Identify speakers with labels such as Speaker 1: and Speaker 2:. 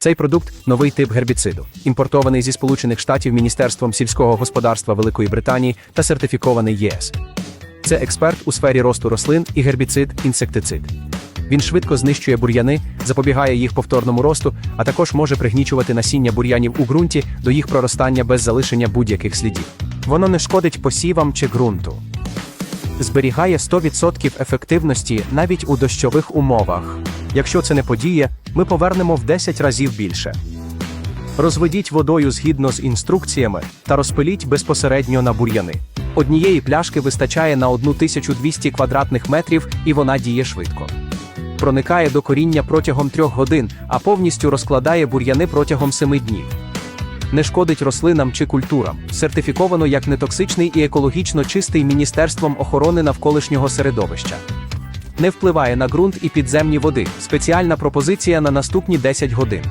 Speaker 1: Цей продукт новий тип гербіциду, імпортований зі Сполучених Штатів Міністерством сільського господарства Великої Британії та сертифікований ЄС. Це експерт у сфері росту рослин і гербіцид інсектицид. Він швидко знищує бур'яни, запобігає їх повторному росту, а також може пригнічувати насіння бур'янів у ґрунті до їх проростання без залишення будь-яких слідів. Воно не шкодить посівам чи ґрунту. Зберігає 100% ефективності навіть у дощових умовах. Якщо це не подіє, ми повернемо в 10 разів більше. Розведіть водою згідно з інструкціями та розпиліть безпосередньо на бур'яни. Однієї пляшки вистачає на 1200 квадратних метрів і вона діє швидко. Проникає до коріння протягом 3 годин, а повністю розкладає бур'яни протягом 7 днів. Не шкодить рослинам чи культурам, сертифіковано як нетоксичний і екологічно чистий Міністерством охорони навколишнього середовища. Не впливає на ґрунт і підземні води. Спеціальна пропозиція на наступні 10 годин.